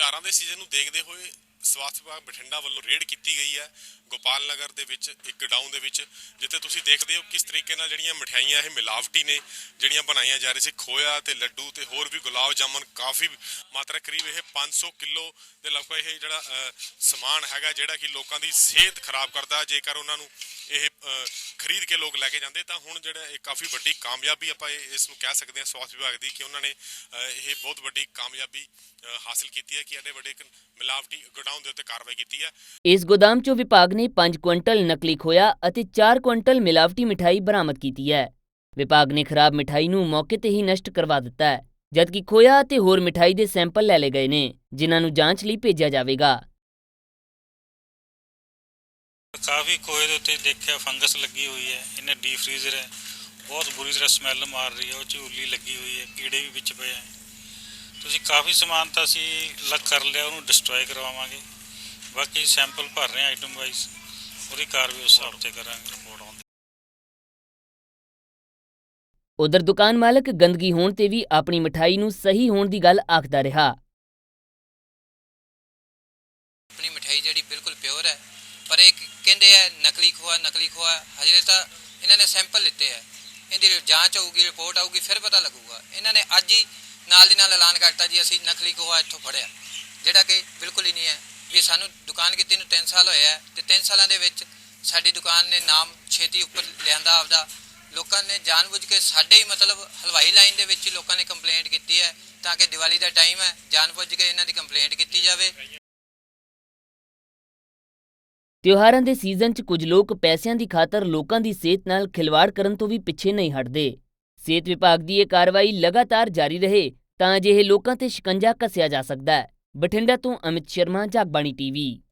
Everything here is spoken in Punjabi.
ਤਿਉਹਾਰਾਂ ਦੇ ਸੀਜ਼ਨ ਨੂੰ ਦੇਖਦੇ ਹੋਏ ਸਵਾਸਥ ਵਿਭਾਗ ਬਠਿੰਡਾ ਵੱਲੋਂ ਰੇਡ ਕੀਤੀ ਗਈ ਹੈ। ਗੋਪਾਲ ਨਗਰ ਦੇ ਵਿੱਚ, ਇੱਕ ਗਡਾਊਨ ਦੇ ਵਿੱਚ, ਜਿੱਥੇ ਤੁਸੀਂ ਦੇਖਦੇ ਹੋ ਕਿਸ ਤਰੀਕੇ ਨਾਲ ਜਿਹੜੀਆਂ ਮਠਿਆਈਆਂ ਇਹ ਮਿਲਾਵਟੀ ਨੇ, ਜਿਹੜੀਆਂ ਬਣਾਈਆਂ ਜਾ ਰਹੀ ਸੀ, ਖੋਇਆ ਤੇ ਲੱਡੂ ਤੇ ਹੋਰ ਵੀ ਗੁਲਾਬ ਜਾਮਨ, ਕਾਫੀ ਮਾਤਰਾ ਕਰੀਬ ਇਹ 500 ਕਿਲੋ ਦੇ ਲਗਭਗ ਇਹ ਜਿਹੜਾ ਸਮਾਨ ਹੈਗਾ ਜਿਹੜਾ ਕਿ ਲੋਕਾਂ ਦੀ ਸਿਹਤ ਖਰਾਬ ਕਰਦਾ ਜੇਕਰ ਉਹਨਾਂ ਨੂੰ ਇਹ ਖਰੀਦ ਕੇ ਲੋਕ ਲੈ ਕੇ ਜਾਂਦੇ, ਤਾਂ ਹੁਣ ਜਿਹੜਾ ਇਹ ਕਾਫੀ ਵੱਡੀ ਕਾਮਯਾਬੀ ਆਪਾਂ ਇਸ ਨੂੰ ਕਹਿ ਸਕਦੇ ਹਾਂ ਸਵਾਸਥ ਵਿਭਾਗ ਦੀ ਕਿ ਉਹਨਾਂ ਨੇ ਇਹ ਬਹੁਤ ਵੱਡੀ ਕਾਮਯਾਬੀ ਹਾਸਲ ਕੀਤੀ ਹੈ ਕਿ ਐਡੇ ਵੱਡੇ ਇੱਕ ਮਿਲਾਵਟੀ ਗੋਡਾਊਨ ਦੇ ਉੱਤੇ ਕਾਰਵਾਈ ਕੀਤੀ ਹੈ। ਇਸ ਗੋਦਾਮ 'ਚੋਂ ਵਿਭਾਗ ਨੇ 5 ਕੁਇੰਟਲ ਨਕਲੀ ਖੋਇਆ ਅਤੇ 4 ਕੁਇੰਟਲ ਮਿਲਾਵਟੀ ਮਿਠਾਈ ਬਰਾਮਦ ਕੀਤੀ ਹੈ। ਵਿਭਾਗ ਨੇ ਖਰਾਬ ਮਿਠਾਈ ਨੂੰ ਮੌਕੇ ਤੇ ਹੀ ਨਸ਼ਟ ਕਰਵਾ ਦਿੱਤਾ ਹੈ, ਜਦਕਿ ਖੋਇਆ ਅਤੇ ਹੋਰ ਮਿਠਾਈ ਦੇ ਸੈਂਪਲ ਲੈ ਲਏ ਗਏ ਨੇ, ਜਿਨ੍ਹਾਂ ਨੂੰ ਜਾਂਚ ਲਈ ਭੇਜਿਆ ਜਾਵੇਗਾ। ਕਾਫੀ ਖੋਏ ਦੇ ਉੱਤੇ ਦੇਖਿਆ ਫੰਗਸ ਲੱਗੀ ਹੋਈ ਹੈ ਇਹਨੇ ਡੀ ਫ੍ਰੀਜ਼ਰ ਹੈ ਬਹੁਤ ਬੁਰੀ ਤਰ੍ਹਾਂ ਸਮੈਲ ਮਾਰ ਰਹੀ ਹੈ ਉਹ ਝੂਲੀ ਲੱਗੀ ਹੋਈ ਹੈ ਕੀੜੇ ਵੀ ਵਿੱਚ ਪਏ ਹੈ। ਤੁਸੀਂ ਕਾਫੀ ਸਮਾਨ ਤਾਂ ਅਸੀਂ ਲੱਗ ਕਰ ਲਿਆ ਉਹਨੂੰ ਡਿਸਟਰੋਏ ਕਰਵਾਵਾਂਗੇ। ਬਾਕੀ ਸੈਂਪਲ ਭਰ ਰਹੇ ਆਈਟਮ ਵਾਈਜ਼ ਉਹਦੀ ਕਾਰਵਾਈ ਉਸ ਹਿਸਾਬ ਤੇ ਕਰਾਂਗੇ। ਰਿਪੋਰਟ ਆਉਂਦੀ। ਉਧਰ ਦੁਕਾਨ ਮਾਲਕ ਗੰਦਗੀ ਹੋਣ ਤੇ ਵੀ ਆਪਣੀ ਮਠਾਈ ਨੂੰ ਸਹੀ ਹੋਣ ਦੀ ਗੱਲ ਆਖਦਾ ਰਿਹਾ। ਆਪਣੀ ਮਠਿਆਈ ਜਿਹੜੀ ਬਿਲਕੁਲ ਪਿਓਰ ਹੈ ਪਰ ਇਹ ਕਹਿੰਦੇ ਆ, ਨਕਲੀ ਖੋਆ ਨਕਲੀ ਖੋਆ। ਹਜੇ ਤਾਂ ਇਹਨਾਂ ਨੇ ਸੈਂਪਲ ਲਿੱਤੇ ਆ। ਇਹਦੀ ਜਾਂਚ ਹੋਊਗੀ, ਰਿਪੋਰਟ ਆਊਗੀ, ਫਿਰ ਪਤਾ ਲੱਗੂਗਾ। ਇਹਨਾਂ ਨੇ ਅੱਜ ਹੀ ਨਾਲ ਦੀ ਨਾਲ ਐਲਾਨ ਕਰਤਾ ਜੀ, ਅਸੀਂ ਨਕਲੀ ਖੋਆ ਇੱਥੋਂ ਫੜਿਆ। ਜਿਹੜਾ ਕਿ ਬਿਲਕੁਲ ਹੀ ਨਹੀਂ ਹੈ। ਵੀ ਸਾਨੂੰ ਦੁਕਾਨ ਕੀਤੀ ਨੂੰ 3 ਸਾਲ ਹੋਇਆ ਹੈ ਤੇ 3 ਸਾਲਾਂ ਦੇ ਵਿੱਚ ਸਾਡੀ ਦੁਕਾਨ ਨੇ ਨਾਮ ਛੇਤੀ ਉੱਪਰ ਲਿਆਂਦਾ ਆਪਦਾ। ਲੋਕਾਂ ਨੇ ਜਾਣਬੁੱਝ ਕੇ ਸਾਡੇ ਹੀ ਮਤਲਬ ਹਲਵਾਈ ਲਾਈਨ ਦੇ ਵਿੱਚ ਹੀ ਲੋਕਾਂ ਨੇ ਕੰਪਲੇਂਟ ਕੀਤੀ ਹੈ ਤਾਂ ਕਿ ਦੀਵਾਲੀ ਦਾ ਟਾਈਮ ਹੈ। ਜਾਣਬੁੱਝ ਕੇ ਇਹਨਾਂ ਦੀ ਕੰਪਲੇਂਟ ਕੀਤੀ ਜਾਵੇ। ਤਿਉਹਾਰਾਂ ਦੇ ਸੀਜ਼ਨ 'ਚ ਕੁਝ ਲੋਕ ਪੈਸਿਆਂ ਦੀ ਖਾਤਰ ਲੋਕਾਂ ਦੀ ਸਿਹਤ ਨਾਲ ਖਿਲਵਾੜ ਕਰਨ ਤੋਂ ਵੀ ਪਿੱਛੇ ਨਹੀਂ ਹਟਦੇ। ਸਿਹਤ ਵਿਭਾਗ ਦੀ ਇਹ ਕਾਰਵਾਈ ਲਗਾਤਾਰ ਜਾਰੀ ਰਹੇ ਤਾਂ ਅਜਿਹੇ ਲੋਕਾਂ ਤੇ ਸ਼ਿਕੰਜਾ ਕੱਸਿਆ ਜਾ ਸਕਦਾ ਹੈ। ਬਠਿੰਡਾ ਤੋਂ ਅਮਿਤ ਸ਼ਰਮਾ, ਜਗਬਾਣੀ ਟੀਵੀ।